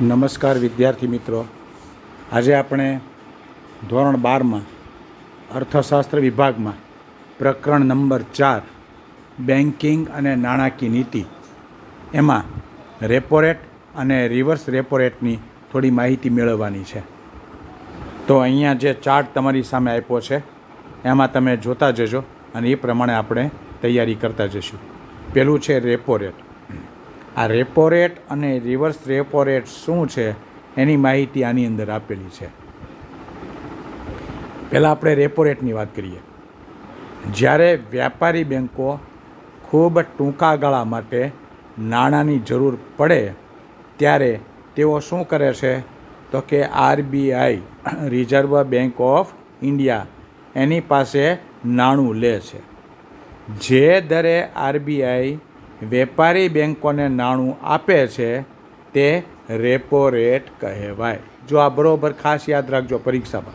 નમસ્કાર વિદ્યાર્થી મિત્રો. આજે આપણે ધોરણ બારમાં અર્થશાસ્ત્ર વિભાગમાં પ્રકરણ નંબર ચાર, બેન્કિંગ અને નાણાકીય નીતિ, એમાં રેપોરેટ અને રિવર્સ રેપોરેટની થોડી માહિતી મેળવવાની છે. તો અહીંયા જે ચાર્ટ તમારી સામે આપ્યો છે, એમાં તમે જોતા જજો અને એ પ્રમાણે આપણે તૈયારી કરતા જશું પેલું છે રેપો રેટ આ રેપો રેટ અને રિવર્સ રેપો રેટ શું છે એની માહિતી આની અંદર આપેલી છે. પહેલાં આપણે રેપો રેટની વાત કરીએ. જ્યારે વ્યાપારી બેન્કો ખૂબ ટૂંકા ગાળા માટે નાણાંની જરૂર પડે, ત્યારે તેઓ શું કરે છે? તો કે RBI, reserve bank of India, એની પાસે નાણું લે છે. જે દરે આરબીઆઈ વેપારી બેન્કોને નાણું આપે છે, તે રેપો રેટ કહેવાય. જો આ બરાબર ખાસ યાદ રાખજો પરીક્ષામાં.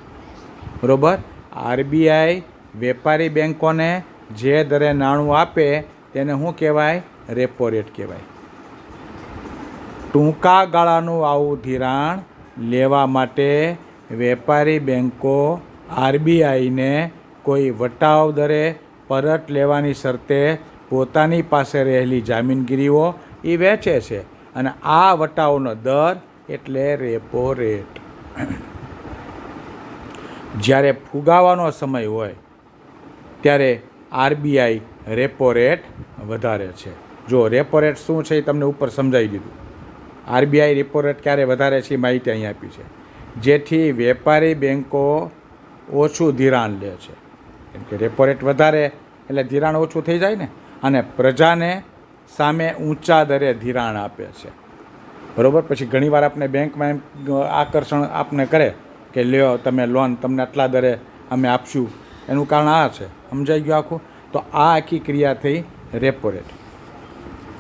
બરાબર? આરબીઆઈ વેપારી બેન્કોને જે દરે નાણું આપે, તેને શું કહેવાય? રેપો રેટ કહેવાય. ટૂંકા ગાળાનું આવું ધિરાણ લેવા માટે વેપારી બેન્કો આરબીઆઈને કોઈ વટાવ દરે પરત લેવાની શરતે પોતાની પાસે રહેલી જામીનગીરીઓ એ વેચે છે અને આ વટાવનો દર એટલે રેપો રેટ. જ્યારે ફુગાવાનો સમય હોય, ત્યારે આરબીઆઈ રેપો રેટ વધારે છે. જો રેપો રેટ શું છે એ તમને ઉપર સમજાવી દીધું. આરબીઆઈ રેપો રેટ ક્યારે વધારે છે એ માહિતી અહીં આપી છે. જેથી વેપારી બેન્કો ઓછું ધિરાણ લે છે. કેમ કે રેપો રેટ વધારે, એટલે ધિરાણ ઓછું થઈ જાય ને. અને પ્રજાને સામે ઊંચા દરે ધિરાણ આપે છે. બરાબર? પછી ઘણીવાર આપણે બેંકમાં એમ આકર્ષણ આપને કરે કે લ્યો, તમે લોન, તમને આટલા દરે અમે આપશું. એનું કારણ આ છે. સમજાઈ ગયું આખું? તો આ આખી ક્રિયા થઈ રેપો રેટ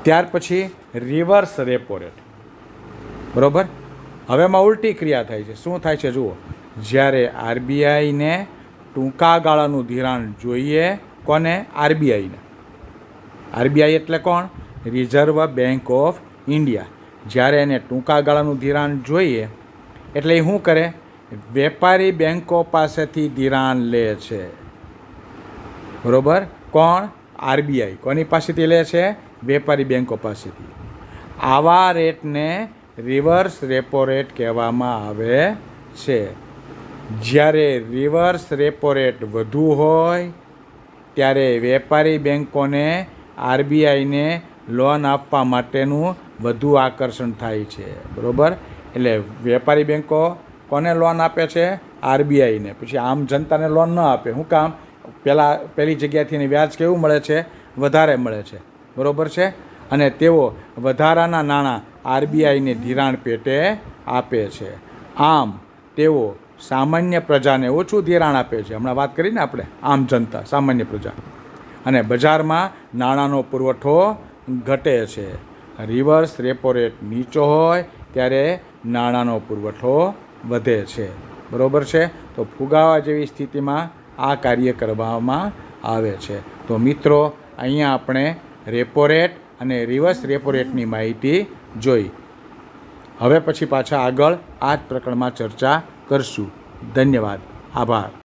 ત્યાર પછી રિવર્સ રેપો રેટ બરાબર? હવે એમાં ઉલટી ક્રિયા થાય છે. શું થાય છે? જુઓ. જ્યારે આરબીઆઈને ટૂંકા ગાળાનું ધિરાણ જોઈએ, કોને? આરબીઆઈને. આરબીઆઈ એટલે કોણ? રિઝર્વ બેન્ક ઓફ ઇન્ડિયા જ્યારે એને ટૂંકા ગાળાનું ધિરાણ જોઈએ, એટલે એ શું કરે? વેપારી બેન્કો પાસેથી ધિરાણ લે છે. બરોબર? કોણ? આરબીઆઈ. કોની પાસેથી લે છે? વેપારી બેન્કો પાસેથી. આવા રેટને રિવર્સ રેપો રેટ કહેવામાં આવે છે. જ્યારે રિવર્સ રેપો રેટ વધુ હોય, ત્યારે વેપારી બેન્કોને આરબીઆઈને લોન આપવા માટેનું વધુ આકર્ષણ થાય છે. બરાબર? એટલે વેપારી બેન્કો કોને લોન આપે છે? આરબીઆઈને. પછી આમ જનતાને લોન ન આપે. શું કામ? પહેલાં પહેલી જગ્યાથી વ્યાજ કેવું મળે છે? વધારે મળે છે. બરાબર છે? અને તેઓ વધારાના નાણાં આરબીઆઈને ધિરાણ પેટે આપે છે. આમ તેઓ સામાન્ય પ્રજાને ઓછું ધિરાણ આપે છે. હમણાં વાત કરીને આપણે? આમ જનતા, સામાન્ય પ્રજા. અને બજારમાં નાણાંનો પુરવઠો ઘટે છે. રિવર્સ રેપો રેટ નીચો હોય ત્યારે નાણાંનો પુરવઠો વધે છે. બરાબર છે? તો ફુગાવા જેવી સ્થિતિમાં આ કાર્ય કરવામાં આવે છે. તો મિત્રો, અહીંયા આપણે રેપો રેટ અને રિવર્સ રેપો રેટની માહિતી જોઈ. હવે પછી પાછા આગળ આ જ પ્રકરણમાં ચર્ચા કરશું. ધન્યવાદ. આભાર.